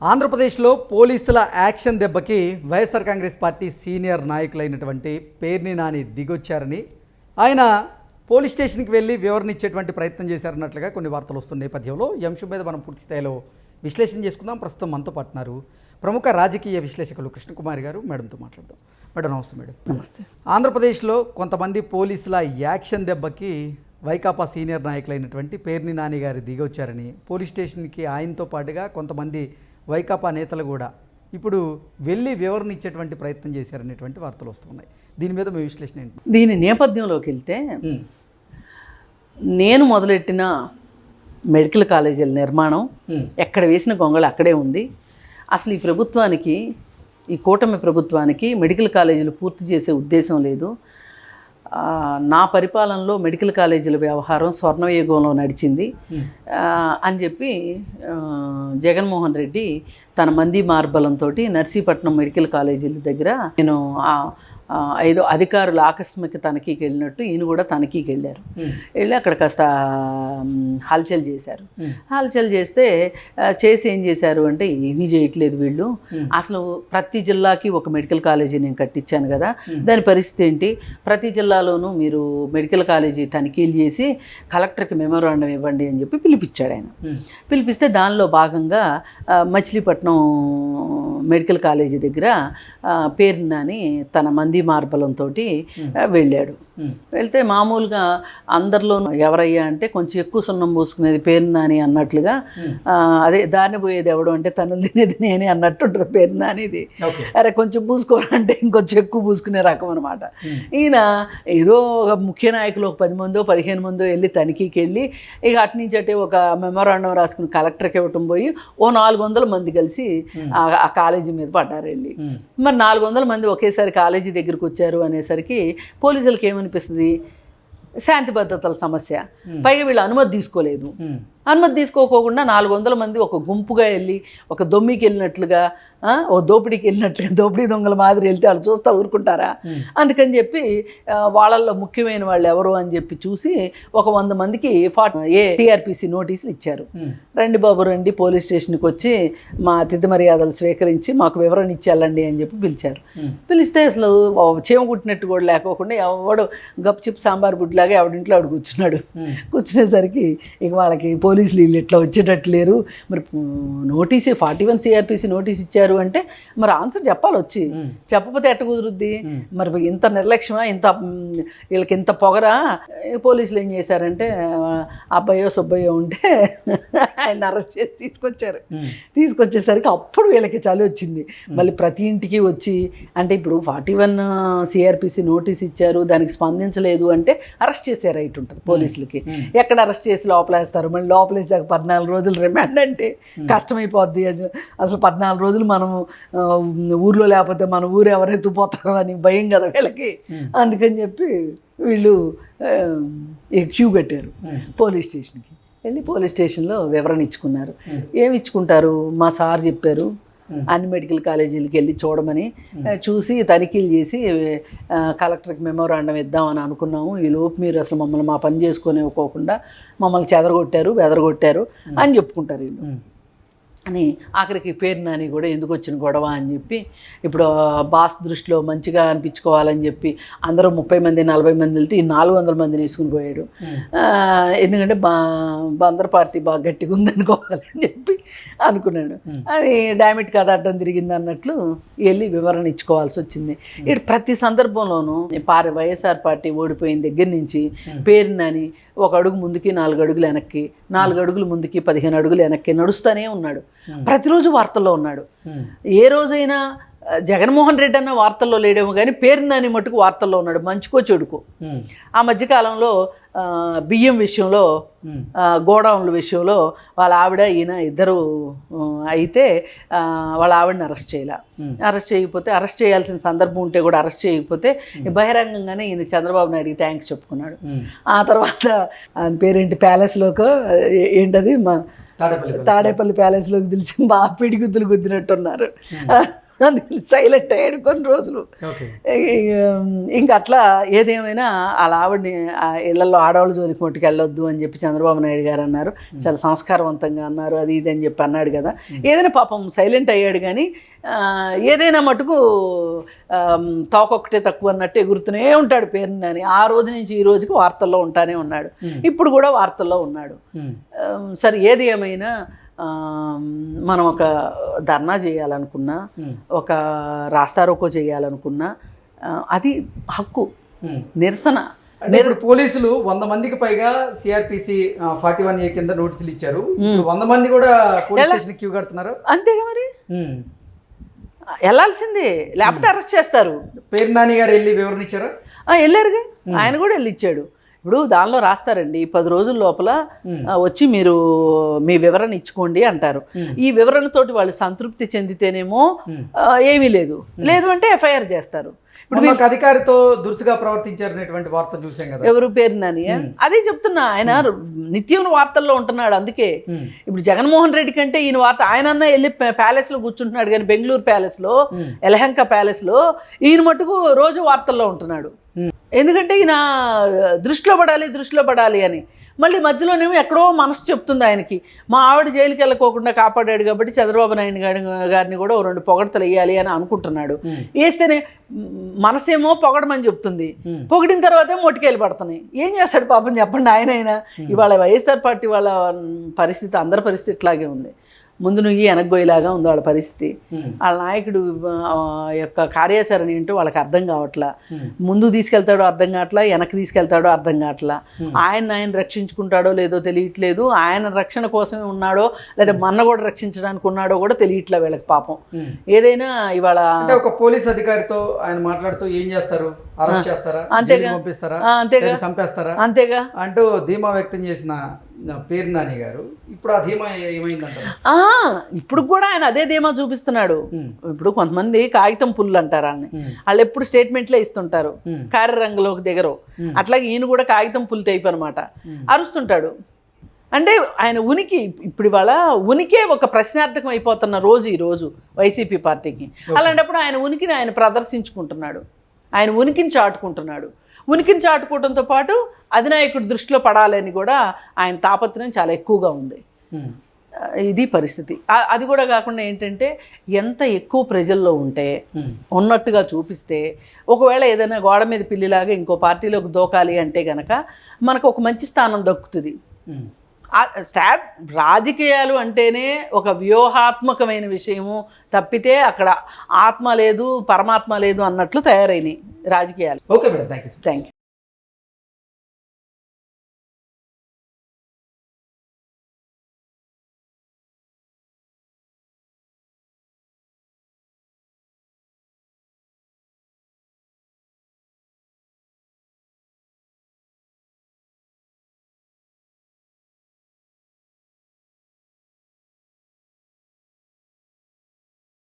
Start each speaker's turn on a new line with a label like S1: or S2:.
S1: ఆంధ్రప్రదేశ్లో పోలీసుల యాక్షన్ దెబ్బకి వైఎస్ఆర్ కాంగ్రెస్ పార్టీ సీనియర్ నాయకులైనటువంటి పేర్ని నాని దిగొచ్చారని. ఆయన పోలీస్ స్టేషన్కి వెళ్ళి వివరణ ఇచ్చేటువంటి ప్రయత్నం చేశారన్నట్లుగా కొన్ని వార్తలు వస్తున్న నేపథ్యంలో ఈ అంశం మీద మనం పూర్తి స్థాయిలో విశ్లేషణ చేసుకుందాం. ప్రస్తుతం మనతో పాటున్నారు ప్రముఖ రాజకీయ విశ్లేషకులు కృష్ణకుమారి గారు. మేడంతో మాట్లాడదాం. మేడం నమస్తే మేడం.
S2: నమస్తే.
S1: ఆంధ్రప్రదేశ్లో కొంతమంది పోలీసుల యాక్షన్ దెబ్బకి వైకాపా సీనియర్ నాయకులైనటువంటి పేర్ని నాని గారు దిగొచ్చారని పోలీస్ స్టేషన్కి ఆయనతో పాటుగా కొంతమంది వైకాపా నేతలు కూడా ఇప్పుడు వెళ్ళి వివరణ ఇచ్చేటువంటి ప్రయత్నం చేశారనేటువంటి వార్తలు వస్తున్నాయి. దీని మీద మీ విశ్లేషణ ఏంటి?
S2: దీని నేపథ్యంలోకి వెళ్తే నేను మొదలెట్టిన మెడికల్ కాలేజీల నిర్మాణం ఎక్కడ వేసిన గొంగళి అక్కడే ఉంది. అసలు ఈ ప్రభుత్వానికి ఈ కూటమి ప్రభుత్వానికి మెడికల్ కాలేజీలు పూర్తి చేసే ఉద్దేశం లేదు. నా పరిపాలనలో మెడికల్ కాలేజీల వ్యవహారం స్వర్ణయుగంలో నడిచింది. ఆ, అని చెప్పి జగన్మోహన్ రెడ్డి తన మంది మార్బలంతో నర్సీపట్నం మెడికల్ కాలేజీల దగ్గర నేను ఏదో అధికారులు ఆకస్మిక తనిఖీకి వెళ్ళినట్టు ఈయన కూడా తనిఖీకి వెళ్ళారు. వెళ్ళి అక్కడ కాస్త హల్చల్ చేశారు. హల్చల్ చేస్తే చేసి ఏం చేశారు అంటే ఏమీ చేయట్లేదు వీళ్ళు. అసలు ప్రతి జిల్లాకి ఒక మెడికల్ కాలేజీ నేను కట్టించాను కదా. దాని పరిస్థితి ఏంటి? ప్రతి జిల్లాలోనూ మీరు మెడికల్ కాలేజీ తనిఖీలు చేసి కలెక్టర్కి మెమోరాండం ఇవ్వండి అని చెప్పి పిలిపించాడు ఆయన. పిలిపిస్తే దానిలో భాగంగా మచిలీపట్నం మెడికల్ కాలేజీ దగ్గర ఆ, పేరునాని తన మంది మార్బలంతో వెళ్ళాడు. వెళ్తే మామూలుగా అందరిలోనూ ఎవరయ్యా అంటే కొంచెం ఎక్కువ సున్నం పూసుకునేది పేరు నాని అన్నట్లుగా అదే దాన్ని పోయేది ఎవడు అంటే తను తినేది నేనే అన్నట్టుంటారు పేరు నానిది
S1: ఓకే.
S2: అరే కొంచెం పూసుకోవాలంటే ఇంకొంచెం ఎక్కువ పూసుకునే రకం అనమాట ఈయన ఏదో ఒక ముఖ్య నాయకులు ఒక పది మందో పదిహేను మందో వెళ్ళి తనిఖీకి వెళ్ళి ఇక అటు నుంచి అటే ఒక మెమోరాండం రాసుకుని కలెక్టర్కి ఇవ్వటం పోయి ఓ నాలుగు వందల మంది కలిసి ఆ కాలేజీ మీద పడ్డారు వెళ్ళి. మరి నాలుగు వందల మంది ఒకేసారి కాలేజీ దగ్గరికి వచ్చారు అనేసరికి పోలీసులకు ఏమనిపిస్తుంది? శాంతి భద్రతల సమస్య. పైగా వీళ్ళు అనుమతి తీసుకోలేదు. అనుమతి తీసుకోకోకుండా నాలుగు వందల మంది ఒక గుంపుగా వెళ్ళి ఒక దొమ్మికి వెళ్ళినట్లుగా ఆ, ఓ దోపిడీకి వెళ్ళినట్లుగా దోపిడీ దొంగల మాదిరి వెళ్తే వాళ్ళు చూస్తూ ఊరుకుంటారా? అందుకని చెప్పి వాళ్ళల్లో ముఖ్యమైన వాళ్ళు ఎవరు అని చెప్పి చూసి ఒక వంద మందికి ఫార్టీ ఏ టీఆర్పీసీ నోటీసులు ఇచ్చారు. రండి బాబు రండి పోలీస్ స్టేషన్కి వచ్చి మా అతిథి మర్యాదలు స్వీకరించి మాకు వివరణ ఇచ్చేయాలండి అని చెప్పి పిలిచారు. పిలిస్తే అసలు చీమ కుట్టినట్టు కూడా లేకోకుండా ఎవడు గప్ చిప్ సాంబార్ బుడ్లాగా ఎవడింట్లో ఆవిడ కూర్చున్నాడు. కూర్చునేసరికి ఇక వాళ్ళకి పోలీసులు వీళ్ళు ఇట్లా వచ్చేటట్టు లేరు. మరి notice forty one CrPC notice ఇచ్చారు అంటే మరి ఆన్సర్ చెప్పాలి వచ్చి. చెప్పకపోతే ఎట్ట కుదురుద్ది? మరి ఇంత నిర్లక్ష్యమా? ఇంత వీళ్ళకి ఇంత పొగరా? పోలీసులు ఏం చేశారంటే అబ్బాయో సుబ్బయ్యో ఉంటే ఆయన అరెస్ట్ చేసి తీసుకొచ్చారు. తీసుకొచ్చేసరికి అప్పుడు వీళ్ళకి చలి వచ్చింది. మళ్ళీ ప్రతి ఇంటికి వచ్చి అంటే ఇప్పుడు ఫార్టీ వన్ సిఆర్పిసి నోటీస్ ఇచ్చారు దానికి స్పందించలేదు అంటే అరెస్ట్ చేసే రైట్ ఉంటుంది పోలీసులకి. ఎక్కడ అరెస్ట్ చేసి లోపలేస్తారు? మళ్ళీ లోపలేసాక పద్నాలుగు రోజులు రిమాండ్ అంటే కష్టమైపోద్ది. అసలు- అసలు పద్నాలుగు రోజులు మనం ఊర్లో లేకపోతే మన ఊరు ఎవరు ఎత్తుపోతారో అని భయం కదా వీళ్ళకి. అందుకని చెప్పి వీళ్ళు క్యూ కట్టారు పోలీస్ స్టేషన్కి. వెళ్ళి పోలీస్ స్టేషన్లో వివరణ ఇచ్చుకున్నారు. ఏమి ఇచ్చుకుంటారు? మా సార్ చెప్పారు అన్ని మెడికల్ కాలేజీలకి వెళ్ళి చూడమని ఆ, చూసి తనిఖీలు చేసి కలెక్టర్కి మెమోరాండం ఇద్దామని అనుకున్నాము. ఈ లోపు మీరు అసలు మమ్మల్ని మా పని చేసుకొని ఇవ్వకోకుండా మమ్మల్ని చెదరగొట్టారు బెదరగొట్టారు అని చెప్పుకుంటారు వీళ్ళు. అని ఆఖరికి పేరు నాని కూడా ఎందుకు వచ్చిన గొడవ అని చెప్పి ఇప్పుడు బాస్ దృష్టిలో మంచిగా అనిపించుకోవాలని చెప్పి అందరూ ముప్పై మంది నలభై మంది వెళ్తే ఈ నాలుగు వందల మందిని వేసుకుని పోయాడు. ఆ, ఎందుకంటే బా బందర్ పార్టీ బాగా గట్టిగా ఉందనుకోవాలని చెప్పి అనుకున్నాడు. అది డామిట్ కథ అడ్డం తిరిగింది అన్నట్లు వెళ్ళి వివరణ ఇచ్చుకోవాల్సి వచ్చింది. ఇటు ప్రతి సందర్భంలోనూ పారి వైఎస్ఆర్ పార్టీ ఓడిపోయిన దగ్గర నుంచి పేరు నాని ఒక అడుగు ముందుకి నాలుగు అడుగులు వెనక్కి నాలుగు అడుగులు ముందుకి పదిహేను అడుగులు వెనక్కి నడుస్తూనే ఉన్నాడు. ప్రతిరోజు వార్తల్లో ఉన్నాడు.
S1: ఉమ్,
S2: ఏ రోజైనా జగన్మోహన్ రెడ్డి అన్న వార్తల్లో లేడేమో కానీ పేరు నాని మటుకు వార్తల్లో ఉన్నాడు. మంచుకో చెడుకో.
S1: ఉమ్,
S2: ఆ మధ్యకాలంలో బియ్యం విషయంలో గోడౌన్ల విషయంలో వాళ్ళ ఆవిడ ఈయన ఇద్దరు అయితే వాళ్ళ ఆవిడని అరెస్ట్ చేయాల.
S1: Hmm.
S2: అరెస్ట్ చేయకపోతే అరెస్ట్ చేయాల్సిన సందర్భం ఉంటే కూడా అరెస్ట్ చేయకపోతే బహిరంగంగానే ఈయన చంద్రబాబు నాయుడికి థ్యాంక్స్ చెప్పుకున్నాడు. ఆ తర్వాత ఆయన పేరేంటి? ప్యాలెస్లోకి ఏంటది? మా
S1: తాడేపల్లి
S2: తాడేపల్లి ప్యాలెస్లోకి పిలిచి బాగా పిడిగుద్దులు గుద్దినట్టున్నారు. అందుకని సైలెంట్ అయ్యాడు కొన్ని రోజులు. ఇంకా అట్లా ఏదేమైనా అలా ఆవిడని ఆ ఇళ్ళలో ఆడవాళ్ళు జోలికి మట్టుకు వెళ్ళొద్దు అని చెప్పి చంద్రబాబు నాయుడు గారు అన్నారు. చాలా సంస్కారవంతంగా అన్నారు అది ఇది అని చెప్పి అన్నాడు కదా. ఏదైనా పాపం సైలెంట్ అయ్యాడు కానీ ఏదైనా మటుకు తోకొక్కటే తక్కువ అన్నట్టు ఎగురుతూనే ఉంటాడు పేరుని అని ఆ రోజు నుంచి ఈ రోజుకి వార్తల్లో ఉంటానే ఉన్నాడు. ఇప్పుడు కూడా వార్తల్లో ఉన్నాడు. సరే ఏది ఏమైనా మనం ఒక ధర్నా చేయాలనుకున్నా. ఒక రాస్తారోకో చేయాలనుకున్నా అది హక్కు. నిరసన.
S1: ఇప్పుడు పోలీసులు వంద మందికి పైగా సిఆర్పిసి ఫార్టీ వన్ ఏ కింద నోటీసులు ఇచ్చారు. వంద మంది కూడా పోలీస్ స్టేషన్ క్యూ కడుతున్నారు?
S2: అంతేగా మరి. వెళ్ళాల్సిందే. లేకపోతే అరెస్ట్ చేస్తారు.
S1: పేరు నాని గారు వెళ్ళి వివరణ ఇచ్చారా?
S2: ఆ, వెళ్ళారుగా. ఆయన కూడా వెళ్ళి ఇచ్చాడు ఇప్పుడు దానిలో రాస్తారండి పది రోజుల లోపల వచ్చి మీరు మీ వివరణ ఇచ్చుకోండి అంటారు. ఈ వివరణతోటి వాళ్ళు సంతృప్తి చెందితేనేమో ఏమీ లేదు. లేదు అంటే ఎఫ్ఐఆర్ చేస్తారు.
S1: ఒక అధికారితో దురుసుగా ప్రవర్తించారనేటువంటి వార్త చూసాం కదా.
S2: ఎవరు పేరు నాని? అదే చెప్తున్నా ఆయన నిత్యం వార్తల్లో ఉంటున్నాడు అందుకే. ఇప్పుడు జగన్మోహన్ రెడ్డి కంటే ఈయన వార్త ఆయన అన్న వెళ్ళి ప్యాలెస్లో కూర్చుంటున్నాడు కానీ బెంగళూరు ప్యాలెస్లో ఎలహంక ప్యాలెస్లో ఈయన మటుకు రోజు వార్తల్లో ఉంటున్నాడు. ఎందుకంటే ఈయన దృష్టిలో పడాలి దృష్టిలో పడాలి అని. మళ్ళీ మధ్యలోనేమో ఎక్కడో మనసు చెప్తుంది ఆయనకి. మా ఆవిడ జైలుకి వెళ్ళకోకుండా కాపాడాడు కాబట్టి చంద్రబాబు నాయుడు గారి గారిని కూడా ఓ రెండు పొగడతలు వేయాలి అని అనుకుంటున్నాడు. వేస్తేనే మనసేమో పొగడమని చెప్తుంది. పొగిడిన తర్వాతే మొటికెళ్ళి పడుతున్నాయి. ఏం చేస్తాడు పాపం చెప్పండి ఆయన అయినా ఇవాళ వైఎస్ఆర్ పార్టీ వాళ్ళ పరిస్థితి అందరి పరిస్థితి ఇట్లాగే ఉంది. ముందు నువ్వు వెనక్గోయేలాగా ఉంది వాళ్ళ పరిస్థితి. వాళ్ళ నాయకుడు యొక్క కార్యాచరణ ఏంటో వాళ్ళకి అర్థం కావట్లా. ముందు తీసుకెళ్తాడో అర్థం కావట్లా వెనక్కి తీసుకెళ్తాడో అర్థం కావట్లా. ఆయన ఆయన రక్షించుకుంటాడో లేదో తెలియట్లేదు. ఆయన రక్షణ కోసమే ఉన్నాడో లేదా మన్న కూడా రక్షించడానికి ఉన్నాడో కూడా తెలియట్లే వీళ్ళకి పాపం. ఏదైనా ఇవాళ
S1: అంటే ఒక పోలీస్ అధికారితో ఆయన మాట్లాడుతూ ఏం చేస్తారు? అరెస్ట్ చేస్తారా?
S2: అంతేగా.
S1: పంపిస్తారా?
S2: అంతేగా.
S1: చంపేస్తారా?
S2: అంతేగా.
S1: అంటూ ధీమా వ్యక్తం చేసిన పేరు నాని గారు. ఇప్పుడు ఆ ధీమా ఏమైందంటారు?
S2: ఆ, ఇప్పుడు కూడా ఆయన అదే ధీమా చూపిస్తున్నాడు. ఇప్పుడు కొంతమంది కాగితం పుల్లు అంటారు వాళ్ళని వాళ్ళు ఎప్పుడు స్టేట్మెంట్లే ఇస్తుంటారు. కార్యరంగంలోకి దిగరు. అట్లాగే ఈయన కూడా కాగితం పుల్ టైప్ అనమాట అరుస్తుంటాడు. అంటే ఆయన ఉనికి ఇప్పుడు ఇవాళ ఉనికే ఒక ప్రశ్నార్థకం అయిపోతున్న రోజు ఈ రోజు వైసీపీ పార్టీకి. అలాంటప్పుడు ఆయన ఉనికిని ఆయన ప్రదర్శించుకుంటున్నాడు. ఆయన ఉనికిని చాటుకుంటున్నాడు. ఉనికిని చాటుకోవడంతో పాటు అధినాయకుడి దృష్టిలో పడాలని కూడా ఆయన తాపత్రయం చాలా ఎక్కువగా ఉంది. ఇది పరిస్థితి. అది కూడా కాకుండా ఏంటంటే ఎంత ఎక్కువ ప్రజల్లో ఉంటే. ఉన్నట్టుగా చూపిస్తే ఒకవేళ ఏదైనా గోడ మీద పిల్లిలాగా ఇంకో పార్టీలోకి దోకాలి అంటే గనక మనకు ఒక మంచి స్థానం దక్కుతుంది. స్టాట్ రాజకీయాలు అంటేనే ఒక వ్యూహాత్మకమైన విషయము తప్పితే అక్కడ ఆత్మ లేదు పరమాత్మ లేదు అన్నట్లు తయారైనాయి రాజకీయాలు.
S1: Okay madam thank you
S2: thank you